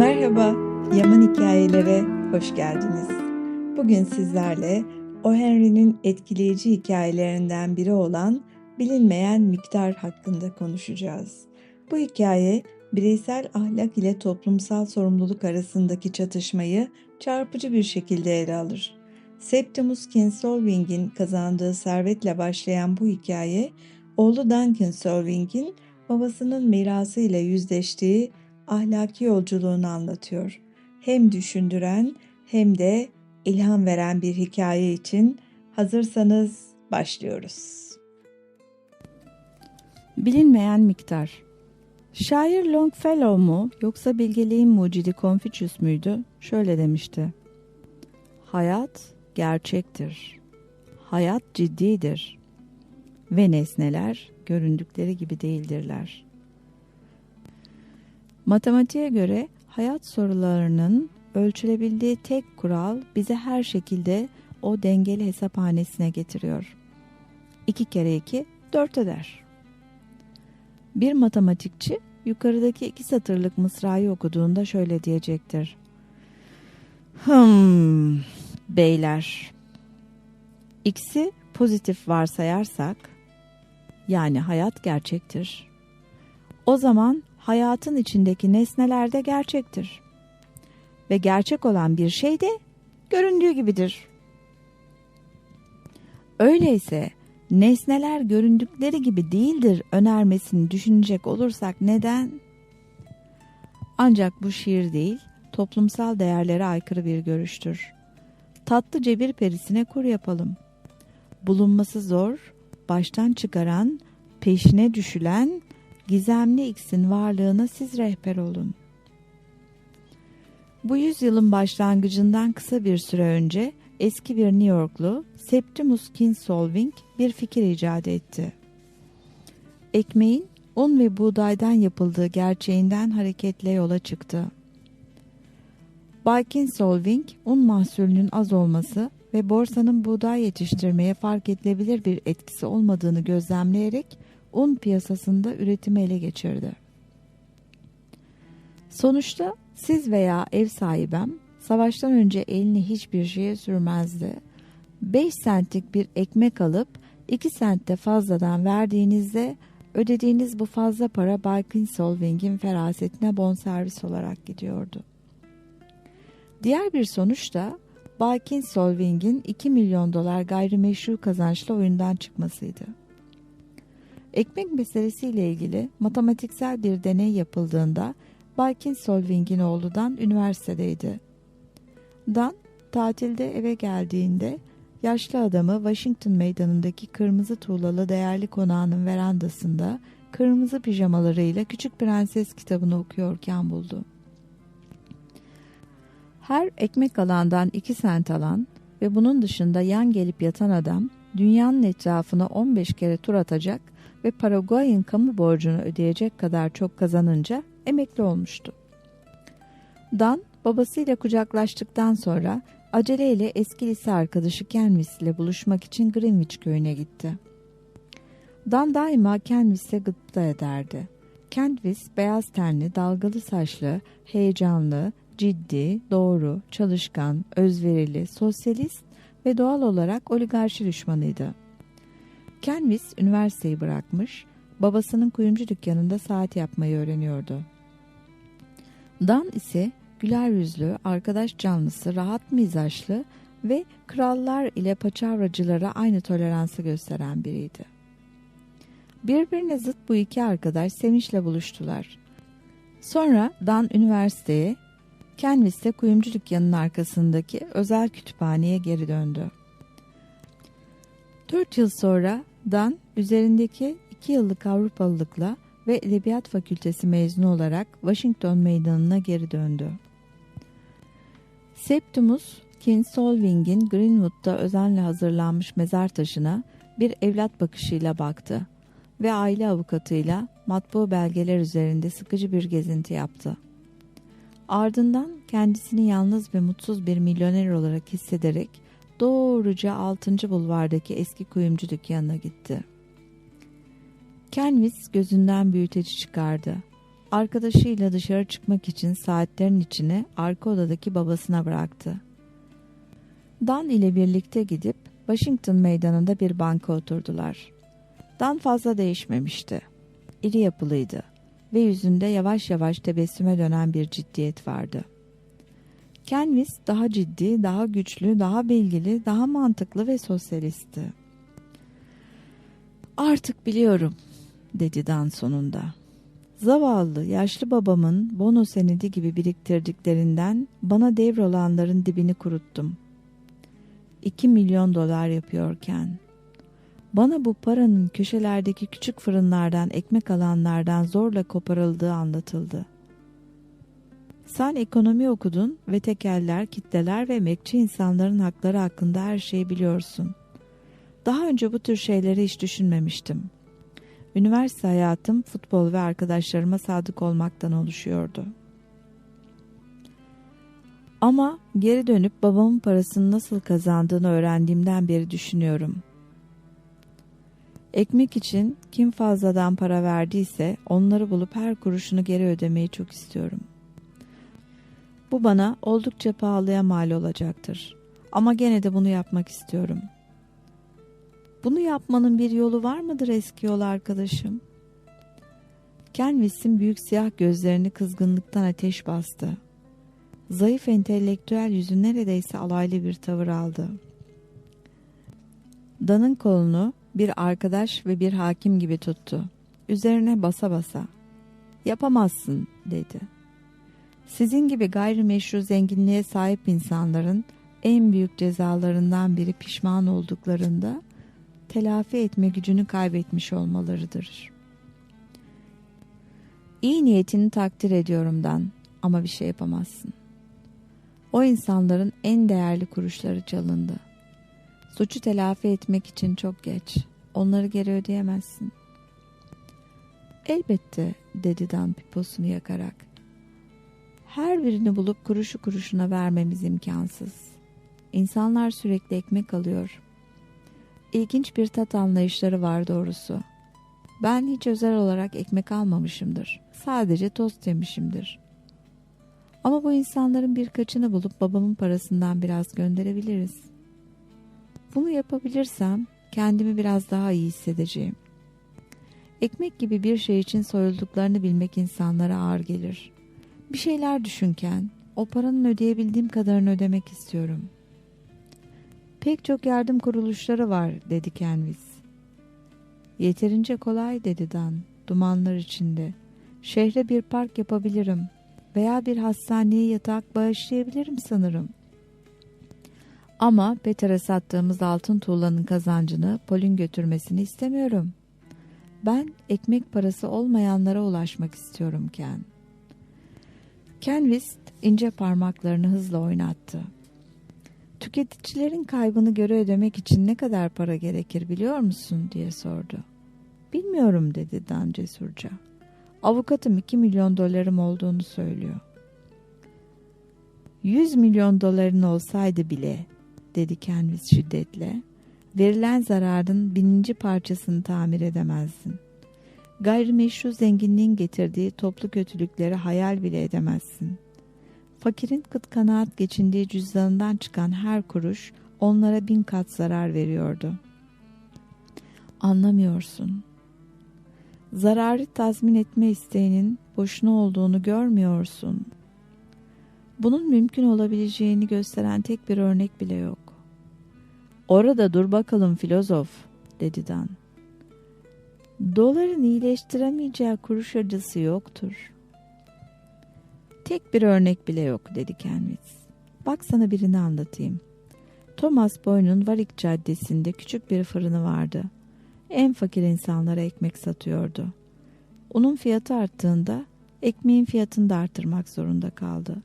Merhaba, Yaman Hikayelere hoş geldiniz. Bugün sizlerle O. Henry'nin etkileyici hikayelerinden biri olan Bilinmeyen Miktar hakkında konuşacağız. Bu hikaye bireysel ahlak ile toplumsal sorumluluk arasındaki çatışmayı çarpıcı bir şekilde ele alır. Septimus Kinsolving'in kazandığı servetle başlayan bu hikaye, oğlu Duncan Solving'in babasının mirasıyla yüzleştiği ahlaki yolculuğunu anlatıyor. Hem düşündüren hem de ilham veren bir hikaye için hazırsanız başlıyoruz. Bilinmeyen miktar. Şair Longfellow mu yoksa bilgeliğin mucidi Confucius müydü? Şöyle demişti. Hayat gerçektir. Hayat ciddidir. Ve nesneler göründükleri gibi değildirler. Matematiğe göre hayat sorularının ölçülebildiği tek kural bizi her şekilde o dengeli hesaphanesine getiriyor. İki kere iki dört eder. Bir matematikçi yukarıdaki iki satırlık mısrayı okuduğunda şöyle diyecektir. Hmm, beyler. X'i pozitif varsayarsak, yani hayat gerçektir. O zaman hayatın içindeki nesneler de gerçektir. Ve gerçek olan bir şey de göründüğü gibidir. Öyleyse nesneler göründükleri gibi değildir önermesini düşünecek olursak neden? Ancak bu şiir değil, toplumsal değerlere aykırı bir görüştür. Tatlı cebir perisine kur yapalım. Bulunması zor, baştan çıkaran, peşine düşülen, gizemli X'in varlığına siz rehber olun. Bu yüzyılın başlangıcından kısa bir süre önce eski bir New Yorklu Septimus Kinsolving bir fikir icat etti. Ekmeğin un ve buğdaydan yapıldığı gerçeğinden hareketle yola çıktı. Bay Kinsolving, un mahsulünün az olması ve borsanın buğday yetiştirmeye fark edilebilir bir etkisi olmadığını gözlemleyerek un piyasasında üretimi ele geçirdi. Sonuçta siz veya ev sahibem savaştan önce elini hiçbir şeye sürmezdi. 5 centlik bir ekmek alıp 2 sentte fazladan verdiğinizde ödediğiniz bu fazla para Bay Kinsolving'in ferasetine bonservis olarak gidiyordu. Diğer bir sonuç da Bay Kinsolving'in 2 milyon dolar gayrimeşru kazançlı oyundan çıkmasıydı. Ekmek meselesiyle ilgili matematiksel bir deney yapıldığında Bay Kinsolving'in oğlu Dan üniversitedeydi. Dan tatilde eve geldiğinde yaşlı adamı Washington meydanındaki kırmızı tuğlalı değerli konağının verandasında kırmızı pijamalarıyla Küçük Prenses kitabını okuyorken buldu. Her ekmek alandan iki sent alan ve bunun dışında yan gelip yatan adam dünyanın etrafına 15 kere tur atacak ve Paraguay'ın kamu borcunu ödeyecek kadar çok kazanınca emekli olmuştu. Dan babasıyla kucaklaştıktan sonra aceleyle eski lise arkadaşı Kenvis ile buluşmak için Greenwich köyüne gitti. Dan daima Kenvis'e gıpta ederdi. Kenvis beyaz tenli, dalgalı saçlı, heyecanlı, ciddi, doğru, çalışkan, özverili, sosyalist ve doğal olarak oligarşi düşmanıydı. Kenvis üniversiteyi bırakmış, babasının kuyumcu dükkanında saat yapmayı öğreniyordu. Dan ise güler yüzlü, arkadaş canlısı, rahat mizaçlı ve krallar ile paçavracılara aynı toleransı gösteren biriydi. Birbirine zıt bu iki arkadaş sevinçle buluştular. Sonra Dan üniversiteye, Kenvis de kuyumcu dükkanının arkasındaki özel kütüphaneye geri döndü. Dört yıl sonra Dan üzerindeki iki yıllık Avrupalılıkla ve Edebiyat Fakültesi mezunu olarak Washington Meydanı'na geri döndü. Septimus Kinsolving'in Greenwood'da özenle hazırlanmış mezar taşına bir evlat bakışıyla baktı ve aile avukatıyla matbu belgeler üzerinde sıkıcı bir gezinti yaptı. Ardından kendisini yalnız ve mutsuz bir milyoner olarak hissederek doğruca 6. bulvardaki eski kuyumcu dükkanına gitti. Kenvis gözünden büyüteci çıkardı. arkadaşıyla dışarı çıkmak için saatlerin içine arka odadaki babasına bıraktı. Dan ile birlikte gidip Washington meydanında bir banka oturdular. Dan fazla değişmemişti. İri yapılıydı ve yüzünde yavaş yavaş tebessüme dönen bir ciddiyet vardı. Kenvis daha ciddi, daha güçlü, daha bilgili, daha mantıklı ve sosyalistti. Artık biliyorum, dedi Dan sonunda. Zavallı, yaşlı babamın bono senedi gibi biriktirdiklerinden bana devrolanların dibini kuruttum. İki milyon dolar yapıyorken. Bana bu paranın köşelerdeki küçük fırınlardan ekmek alanlardan zorla koparıldığı anlatıldı. Sen ekonomi okudun ve tekeller, kitleler ve emekçi insanların hakları hakkında her şeyi biliyorsun. Daha önce bu tür şeyleri hiç düşünmemiştim. Üniversite hayatım futbol ve arkadaşlarıma sadık olmaktan oluşuyordu. Ama geri dönüp babamın parasını nasıl kazandığını öğrendiğimden beri düşünüyorum. Ekmek için kim fazladan para verdiyse onları bulup her kuruşunu geri ödemeyi çok istiyorum. Bu bana oldukça pahalıya mal olacaktır. Ama gene de bunu yapmak istiyorum. Bunu yapmanın bir yolu var mıdır eski yol arkadaşım? Kenvis'in büyük siyah gözlerini kızgınlıktan ateş bastı. Zayıf entelektüel yüzü neredeyse alaylı bir tavır aldı. Dan'ın kolunu bir arkadaş ve bir hakim gibi tuttu. Üzerine basa basa. Yapamazsın dedi. Sizin gibi gayrimeşru zenginliğe sahip insanların en büyük cezalarından biri pişman olduklarında telafi etme gücünü kaybetmiş olmalarıdır. İyi niyetini takdir ediyorum Dan ama bir şey yapamazsın. O insanların en değerli kuruşları çalındı. Suçu telafi etmek için çok geç. Onları geri ödeyemezsin. Elbette dedi Dan piposunu yakarak. Her birini bulup kuruşu kuruşuna vermemiz imkansız. İnsanlar sürekli ekmek alıyor. İlginç bir tat anlayışları var doğrusu. Ben hiç özel olarak ekmek almamışımdır. Sadece tost yemişimdir. Ama bu insanların birkaçını bulup babamın parasından biraz gönderebiliriz. Bunu yapabilirsem kendimi biraz daha iyi hissedeceğim. Ekmek gibi bir şey için soyulduklarını bilmek insanlara ağır gelir. Bir şeyler düşünken o paranın ödeyebildiğim kadarını ödemek istiyorum. Pek çok yardım kuruluşları var dedi Kenvis. Yeterince kolay dedi Dan dumanlar içinde. Şehre bir park yapabilirim veya bir hastaneye yatak bağışlayabilirim sanırım. Ama Peter'e sattığımız altın tuğlanın kazancını Pol'ün götürmesini istemiyorum. Ben ekmek parası olmayanlara ulaşmak istiyorum Ken. Kenvist ince parmaklarını hızla oynattı. Tüketicilerin kaybını göre ödemek için ne kadar para gerekir biliyor musun diye sordu. Bilmiyorum dedi Dan cesurca. Avukatım 2 milyon dolarım olduğunu söylüyor. 100 milyon doların olsaydı bile dedi Kenvis şiddetle verilen zararın bininci parçasını tamir edemezdin. Gayrimeşru zenginliğin getirdiği toplu kötülükleri hayal bile edemezsin. Fakirin kıt kanaat geçindiği cüzdanından çıkan her kuruş onlara bin kat zarar veriyordu. Anlamıyorsun. Zararı tazmin etme isteğinin boşuna olduğunu görmüyorsun. Bunun mümkün olabileceğini gösteren tek bir örnek bile yok. Orada dur bakalım filozof, dedi Dan. Doların iyileştiremeyeceği kuruş acısı yoktur. Tek bir örnek bile yok, dedi Kenwitz. Bak sana birini anlatayım. Thomas Boyne'un Warwick Caddesi'nde küçük bir fırını vardı. En fakir insanlara ekmek satıyordu. Onun fiyatı arttığında ekmeğin fiyatını da artırmak zorunda kaldı.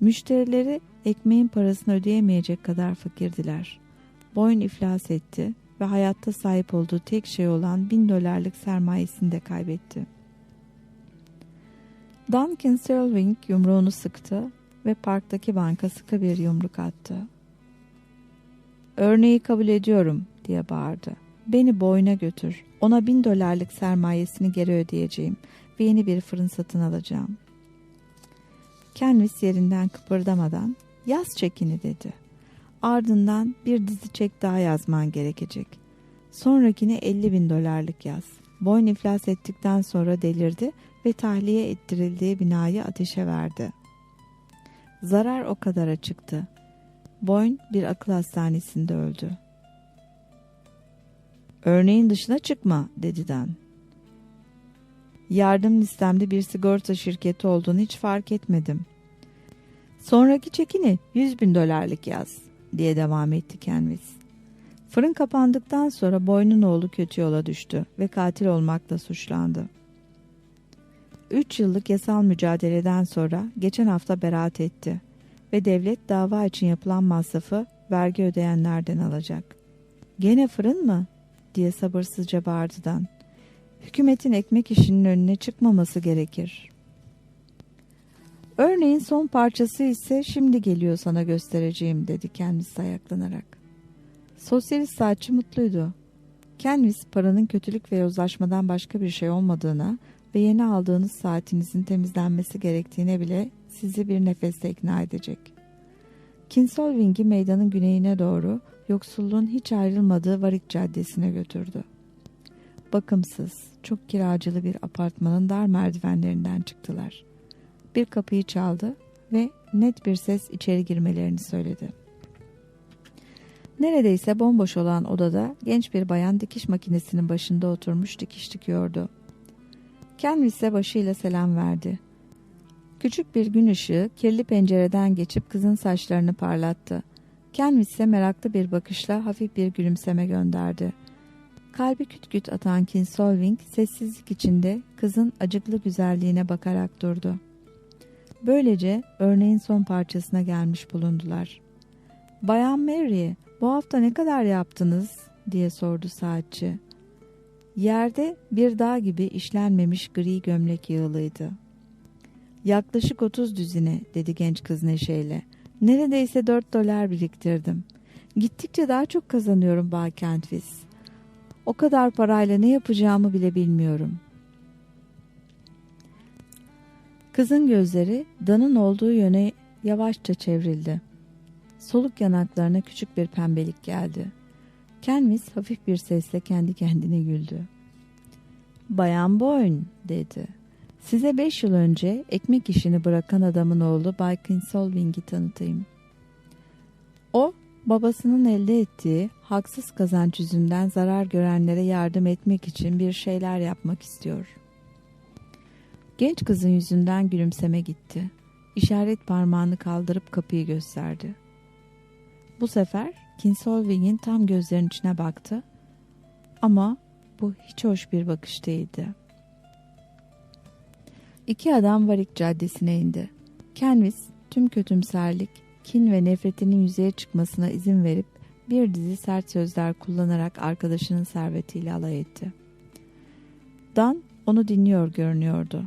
Müşterileri ekmeğin parasını ödeyemeyecek kadar fakirdiler. Boyne iflas etti ve hayatta sahip olduğu tek şey olan bin dolarlık sermayesini de kaybetti. Duncan Stirling yumruğunu sıktı ve parktaki banka sıkı bir yumruk attı. Örneği kabul ediyorum diye bağırdı. Beni boyuna götür. Ona bin dolarlık sermayesini geri ödeyeceğim ve yeni bir fırın satın alacağım. Kenvis yerinden kıpırdamadan yaz çekini dedi. Ardından bir dizi çek daha yazman gerekecek. Sonrakini 50 bin dolarlık yaz. Boyne iflas ettikten sonra delirdi ve tahliye ettirildiği binayı ateşe verdi. Zarar o kadara çıktı. Boyne bir akıl hastanesinde öldü. Örneğin dışına çıkma dedi Dan. Yardım listemde bir sigorta şirketi olduğunu hiç fark etmedim. Sonraki çekini 100 bin dolarlık yaz diye devam etti Kenvis. Fırın kapandıktan sonra Boyn'un oğlu kötü yola düştü ve katil olmakla suçlandı. Üç yıllık yasal mücadeleden sonra geçen hafta beraat etti ve devlet dava için yapılan masrafı vergi ödeyenlerden alacak. Gene fırın mı? diye sabırsızca bağırdıdan. Hükümetin ekmek işinin önüne çıkmaması gerekir. Örneğin son parçası ise şimdi geliyor sana göstereceğim dedi kendisi ayaklanarak. Sosyalist saatçi mutluydu. Kenvis paranın kötülük ve yozlaşmadan başka bir şey olmadığına ve yeni aldığınız saatinizin temizlenmesi gerektiğine bile sizi bir nefeste ikna edecek. Kinsolving'i meydanın güneyine doğru yoksulluğun hiç ayrılmadığı Warwick Caddesi'ne götürdü. Bakımsız, çok kiracılı bir apartmanın dar merdivenlerinden çıktılar. Bir kapıyı çaldı ve net bir ses içeri girmelerini söyledi. Neredeyse bomboş olan odada genç bir bayan dikiş makinesinin başında oturmuş dikiş dikiyordu. Kenvis'e başıyla selam verdi. Küçük bir gün ışığı kirli pencereden geçip kızın saçlarını parlattı. Kenvis'e meraklı bir bakışla hafif bir gülümseme gönderdi. Kalbi küt küt atan Kinsolving sessizlik içinde kızın acıklı güzelliğine bakarak durdu. Böylece örneğin son parçasına gelmiş bulundular. Bayan Mary, bu hafta ne kadar yaptınız? diye sordu saatçi. Yerde bir dağ gibi işlenmemiş gri gömlek yığılıydı. Yaklaşık otuz düzine dedi genç kız neşeyle. Neredeyse dört dolar biriktirdim. Gittikçe daha çok kazanıyorum Bay Kentvis. O kadar parayla ne yapacağımı bile bilmiyorum. Kızın gözleri Dan'ın olduğu yöne yavaşça çevrildi. Soluk yanaklarına küçük bir pembelik geldi. Kenvis hafif bir sesle kendi kendine güldü. Bayan Boyne dedi. Size beş yıl önce ekmek işini bırakan adamın oğlu Bay Kinsolving'i tanıtayım. O, babasının elde ettiği haksız kazanç yüzünden zarar görenlere yardım etmek için bir şeyler yapmak istiyor. Genç kızın yüzünden gülümseme gitti. İşaret parmağını kaldırıp kapıyı gösterdi. Bu sefer Kinsolving'in tam gözlerinin içine baktı ama bu hiç hoş bir bakış değildi. İki adam Warwick Caddesi'ne indi. Kenvis tüm kötümserlik, kin ve nefretinin yüzeye çıkmasına izin verip bir dizi sert sözler kullanarak arkadaşının servetiyle alay etti. Dan onu dinliyor görünüyordu.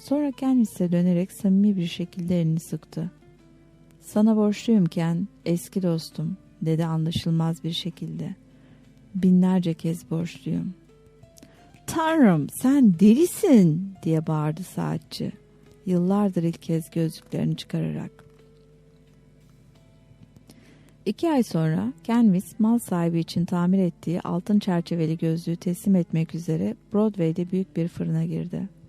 Sonra Kenvis'e dönerek samimi bir şekilde elini sıktı. Sana borçluyum Ken, eski dostum, dedi anlaşılmaz bir şekilde. Binlerce kez borçluyum. Tanrım sen delisin diye bağırdı saatçi. Yıllardır ilk kez gözlüklerini çıkararak. İki ay sonra Kenvis mal sahibi için tamir ettiği altın çerçeveli gözlüğü teslim etmek üzere Broadway'de büyük bir fırına girdi.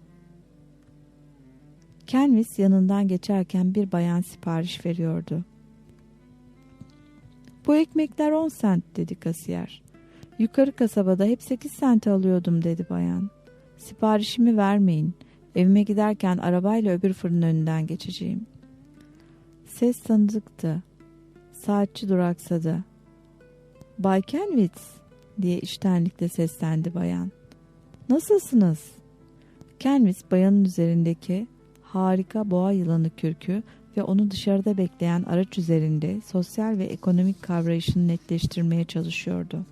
Kenvis yanından geçerken bir bayan sipariş veriyordu. Bu ekmekler 10 sent dedi kasiyer. Yukarı kasabada hep 8 sent alıyordum dedi bayan. Siparişimi vermeyin. Evime giderken arabayla öbür fırının önünden geçeceğim. Ses tanıdıktı. Saatçi duraksadı. Bay Kenwitz diye iştenlikle seslendi bayan. Nasılsınız? Kenwitz bayanın üzerindeki harika boğa yılanı kürkü ve onu dışarıda bekleyen araç üzerinde sosyal ve ekonomik kavrayışını netleştirmeye çalışıyordu.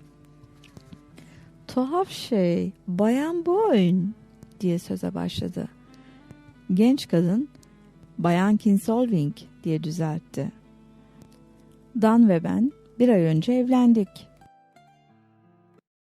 Tuhaf şey, Bayan Boyne diye söze başladı. Genç kadın, Bayan Kinsolving diye düzeltti. Dan ve ben bir ay önce evlendik.